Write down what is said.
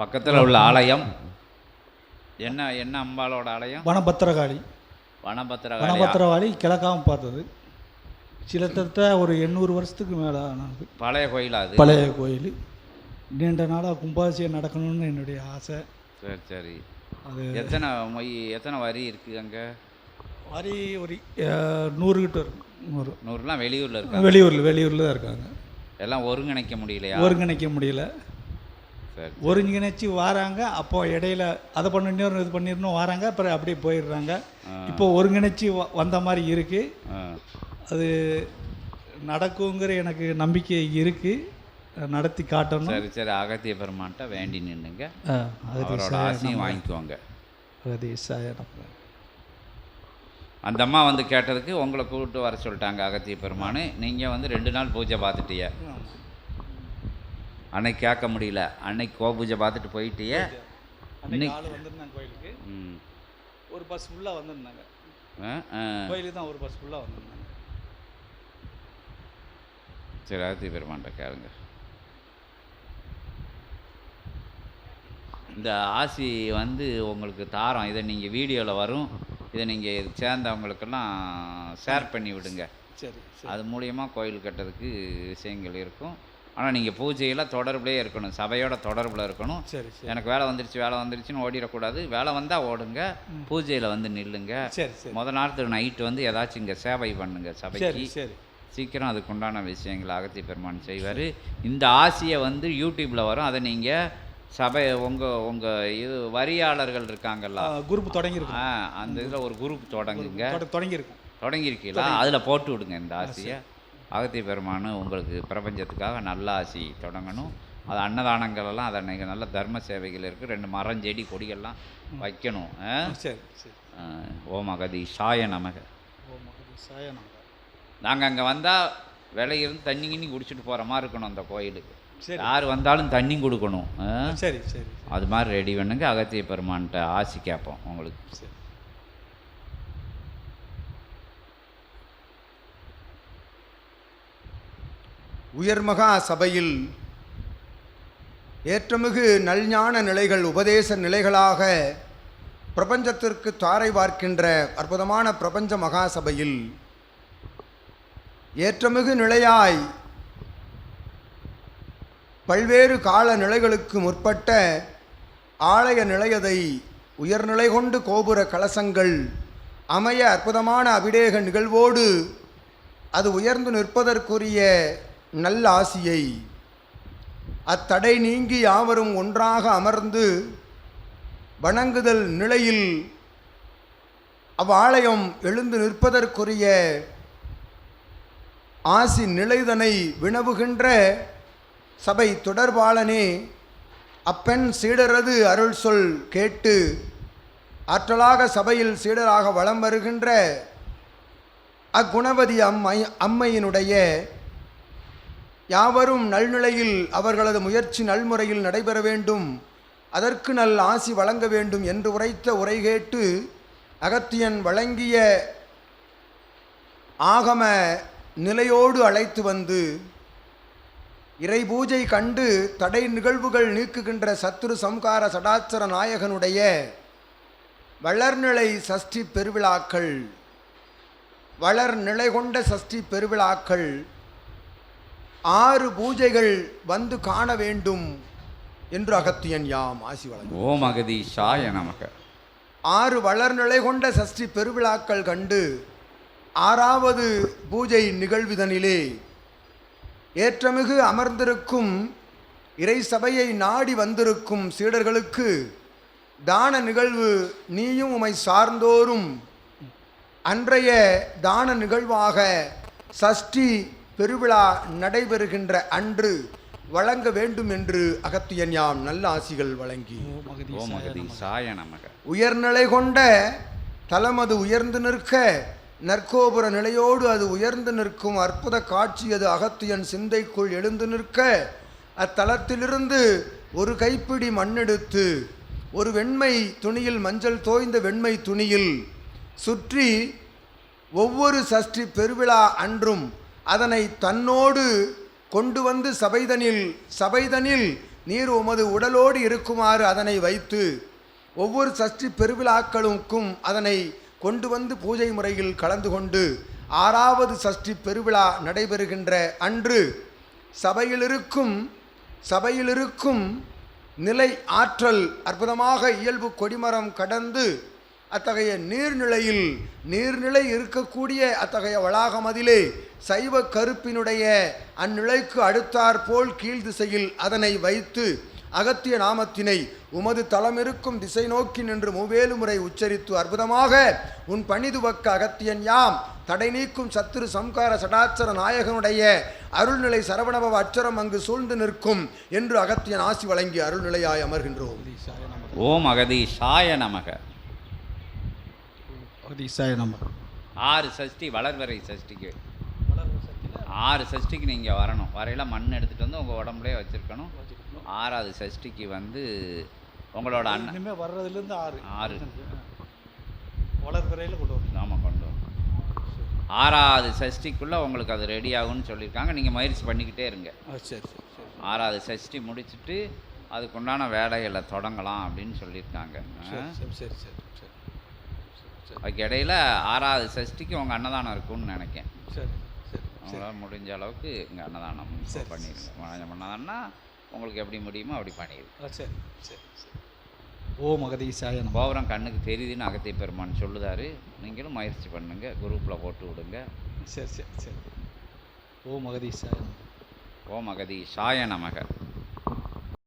பக்கத்தில் உள்ள ஆலயம். என்ன என்ன அம்பாளோட ஆலயம்? வனபத்திரகாளி. வனபத்திர வனபத்திரகாளி கிழக்காம பார்த்தது. சிலத்தட்ட ஒரு எண்ணூறு வருஷத்துக்கு மேலே ஆனது. பழைய கோயில் அது? பழைய கோயில். நீண்ட நாளாக கும்பாபிஷேகம் நடக்கணும்னு என்னுடைய ஆசை. சரி சரி. அது எத்தனை மொய் எத்தனை வரி இருக்குது அங்கே? மாதிரி ஒரு நூறு கிட்ட இருக்கும் நூறு. நூறுலாம் வெளியூரில் இருக்காங்க. வெளியூரில் வெளியூரில் தான் இருக்காங்க. எல்லாம் ஒருங்கிணைக்க முடியலையா? ஒருங்கிணைக்க முடியல. ஒருங்கிணைச்சு வராங்க அப்போ இடையில அதை பண்ண இன்னொரு இது பண்ணிடணும் வராங்க அப்புறம் அப்படியே போயிடுறாங்க. இப்போ ஒருங்கிணைச்சு வந்த மாதிரி இருக்குது ஆ. அது நடக்குங்கிற எனக்கு நம்பிக்கை இருக்குது நடத்தி காட்டணும். சரி சரி. அகத்திய பெருமான்ட்ட வேண்டி அகதி அவரோட ஆசையும் வாங்கிக்குவாங்க அகதி சாயனம். அந்த அம்மா வந்து கேட்டதுக்கு உங்களை கூப்பிட்டு வர சொல்லிட்டாங்க அகத்திய பெருமானு. நீங்கள் வந்து ரெண்டு நாள் பூஜை பார்த்துட்டிய. அன்னைக்கு கேட்க முடியல. அன்னைக்கு கோ பூஜை பார்த்துட்டு போயிட்டிய. அன்னைக்கு ஆள் வந்திருந்தாங்க கோயிலுக்கு. ம். ஒரு பஸ் ஃபுல்லாக வந்திருந்தாங்க. கோயிலுக்கு தான் ஒரு பஸ் ஃபுல்லாக வந்திருந்தாங்க. சரி அகத்திய பெருமான்ட்ட கேளுங்க. இந்த ஆசி வந்து உங்களுக்கு தாரம். இதை நீங்கள் வீடியோவில் வரும். இதை நீங்கள் சேர்ந்தவங்களுக்கெல்லாம் ஷேர் பண்ணி விடுங்க. சரி சரி. அது மூலியமாக கோயில் கட்டுறதுக்கு விஷயங்கள் இருக்கும். ஆனால் நீங்கள் பூஜையெல்லாம் தொடர்புலேயே இருக்கணும். சபையோட தொடர்பில் இருக்கணும். சரி எனக்கு வேலை வந்துருச்சு வேலை வந்துருச்சுன்னு ஓடிடக்கூடாது. வேலை வந்தால் ஓடுங்க. பூஜையில் வந்து நில்லுங்க. முத நாள் நைட்டு வந்து ஏதாச்சும் இங்கே சேவை பண்ணுங்க சபைக்கு. சரி சீக்கிரம் அதுக்குண்டான விஷயங்கள் அகத்தி பெருமான் செய்வார். இந்த ஆசையை வந்து யூடியூப்பில் வரும். அதை நீங்கள் சபை உங்கள் உங்கள் இது வரியாளர்கள் இருக்காங்கல்ல. குரூப் தொடங்கியிருக்கும். ஆ அந்த இதில் ஒரு குரூப் தொடங்குங்க. தொட- தொடங்கியிருக்கும். தொடங்கியிருக்கீங்களா? அதில் போட்டு விடுங்க இந்த ஆசையை. அகத்திய பெருமான் உங்களுக்கு பிரபஞ்சத்துக்காக நல்ல ஆசி தொடங்கணும். அது அன்னதானங்கள் எல்லாம் அதை நீங்கள் நல்ல தர்ம சேவைகள் இருக்குது ரெண்டு மரம் செடி கொடிகள்லாம் வைக்கணும். ஆ? சரி சரி. ஆ, ஓம் அகதி சாய நமக. ஓம் அகதி சாயனம் நாங்கள் அங்கே வந்தால் விலை இருந்து தண்ணி கிண்ணி குடிச்சிட்டு போகிற மாதிரி இருக்கணும் அந்த கோயிலுக்கு. சரி. யார் வந்தாலும் தண்ணி கொடுக்கணும். ஆ? சரி சரி அது மாதிரி ரெடி பண்ணுங்க. அகத்திய பெருமான்கிட்ட ஆசி கேட்போம் உங்களுக்கு. சரி. உயர்மகா சபையில் ஏற்றமிகு நல்ஞான நிலைகள் உபதேச நிலைகளாக பிரபஞ்சத்திற்கு தாரை பார்க்கின்ற அற்புதமான பிரபஞ்ச மகா சபையில் ஏற்றமிகு நிலையாய் பல்வேறு கால நிலைகளுக்கு முற்பட்ட ஆலய நிலையதை உயர்நிலை கொண்டு கோபுர கலசங்கள் அமைய அற்புதமான அபிடேக நிகழ்வோடு அது உயர்ந்து நிற்பதற்குரிய நல்ல ஆசியை. அத்தடை நீங்கி யாவரும் ஒன்றாக அமர்ந்து வணங்குதல் நிலையில் அவ்வாலயம் எழுந்து நிற்பதற்குரிய ஆசி நிலைதனை வினவுகின்ற சபை தொடர்பாளனே அப்பெண் சீடரது அருள் சொல் கேட்டு ஆற்றலாக சபையில் சீடராக வலம் வருகின்ற அக்குணவதி அம்மை அம்மையினுடைய யாவரும் நல்நிலையில் அவர்களது முயற்சி நல்முறையில் நடைபெற வேண்டும். அதற்கு நல் ஆசி வழங்க வேண்டும் என்று உரைத்த உரை கேட்டு அகத்தியன் வழங்கிய ஆகம நிலையோடு அழைத்து வந்து இறை பூஜை கண்டு தடை நிகழ்வுகள் நீக்குகின்ற சத்துரு சம்கார சடாச்சர நாயகனுடைய வளர்நிலை சஷ்டி பெருவிழாக்கள். வளர் நிலை கொண்ட சஷ்டி பெருவிழாக்கள். ஆறு பூஜைகள் வந்து காண வேண்டும் என்று அகத்தியன் யாம் ஆசி வழங்கும் ஓம் அகதி சாய நமக. ஆறு வளர்நிலை கொண்ட சஷ்டி பெருவிழாக்கள் கண்டு ஆறாவது பூஜை நிகழ்விதனிலே ஏற்றமிகு அமர்ந்திருக்கும் இறை சபையை நாடி வந்திருக்கும் சீடர்களுக்கு தான நிகழ்வு நீயும் உமை சார்ந்தோரும் அன்றைய தான நிகழ்வாக சஷ்டி பெருவிழா நடைபெறுகின்ற அன்று வழங்க வேண்டும் என்று அகத்தியன் யாம் நல்ல ஆசிகள் வழங்கி. உயர்நிலை கொண்ட தலமது உயர்ந்து நிற்க நற்கோபுர நிலையோடு அது உயர்ந்து நிற்கும் அற்புத காட்சி அது அகத்தியன் சிந்தைக்குள் எழுந்து நிற்க அத்தலத்திலிருந்து ஒரு கைப்பிடி மண்ணெடுத்து ஒரு வெண்மை துணியில் மஞ்சள் தோய்ந்த வெண்மை துணியில் சுற்றி ஒவ்வொரு சஷ்டி பெருவிழா அன்றும் அதனை தன்னோடு கொண்டு வந்து சபைதனில் சபைதனில் நீர் உமது உடலோடு இருக்குமாறு அதனை வைத்து ஒவ்வொரு சஷ்டி பெருவிழாக்களுக்கும் அதனை கொண்டு வந்து பூஜை முறையில் கலந்து கொண்டு ஆறாவது சஷ்டி பெருவிழா நடைபெறுகின்ற அன்று சபையிலிருக்கும் சபையிலிருக்கும் நிலை ஆற்றல் அற்புதமாக இயல்பு கொடிமரம் கடந்து அத்தகைய நீர்நிலையில் நீர்நிலை இருக்கக்கூடிய அத்தகைய வளாகமதிலே சைவ கருப்பினுடைய அந்நிலைக்கு அடுத்தாற்போல் கீழ் திசையில் அதனை வைத்து அகத்திய நாமத்தினை உமது தலமிருக்கும் திசை நோக்கி நின்று மூவேலு முறை உச்சரித்து அற்புதமாக உன் பணிதுவக்க அகத்தியன் யாம்? தடை நீக்கும் சத்துரு சம்கார சடாச்சர நாயகனுடைய அருள்நிலை சரவணபவ அச்சரம் அங்கு சூழ்ந்து நிற்கும் என்று அகத்தியன் ஆசி வழங்கி அருள்நிலையாய் அமர்கின்றோம். ஓம் அகதி ஓம் நமக. அகதீசாய நமக ஆறு சஷ்டி வளர்வரை சஷ்டிக்கு. ஆறு சஷ்டிக்கு நீங்கள் வரணும். வரையில மண் எடுத்துகிட்டு வந்து உங்கள் உடம்புலயே வச்சுருக்கணும். ஆறாவது சஷ்டிக்கு வந்து உங்களோட அண்ணன் இனிமேல் வர்றதுலேருந்து ஆறு. ஆறு. வளர்பிறையில் கொண்டு வரணும். நாம கொண்டு வரோம். ஆறாவது சஷ்டிக்குள்ளே உங்களுக்கு அது ரெடி ஆகும்னு சொல்லியிருக்காங்க. நீங்கள் முயற்சி பண்ணிக்கிட்டே இருங்க. சரி சரி ஆறாவது சஷ்டி முடிச்சுட்டு அதுக்குண்டான வேலைகளை தொடங்கலாம் அப்படின்னு சொல்லியிருக்காங்க. ஆ? சரி சரி சரி சரி சரி சரி. அதுக்கு இடையில ஆறாவது சஷ்டிக்கு உங்கள் அன்னதானம் இருக்கும்னு நினைக்கேன். சரி சரி உங்களால் முடிஞ்ச அளவுக்கு இங்கே அன்னதானம் சரி, பண்ணிடுங்க. அன்னதானம்னா உங்களுக்கு எப்படி முடியுமோ அப்படி பண்ணிடுங்க. சரி சரி சரி. ஓம் அகதீசாய நமக கோபுரம் கண்ணுக்கு தெரியுதுன்னு அகத்திய பெருமான் சொல்லுதாரு. நீங்களும் முயற்சி பண்ணுங்க குரூப்பில் போட்டு விடுங்க. சரி சரி சரி. ஓம் அகதீசாய நமக ஓம் அகதி சாய நமக.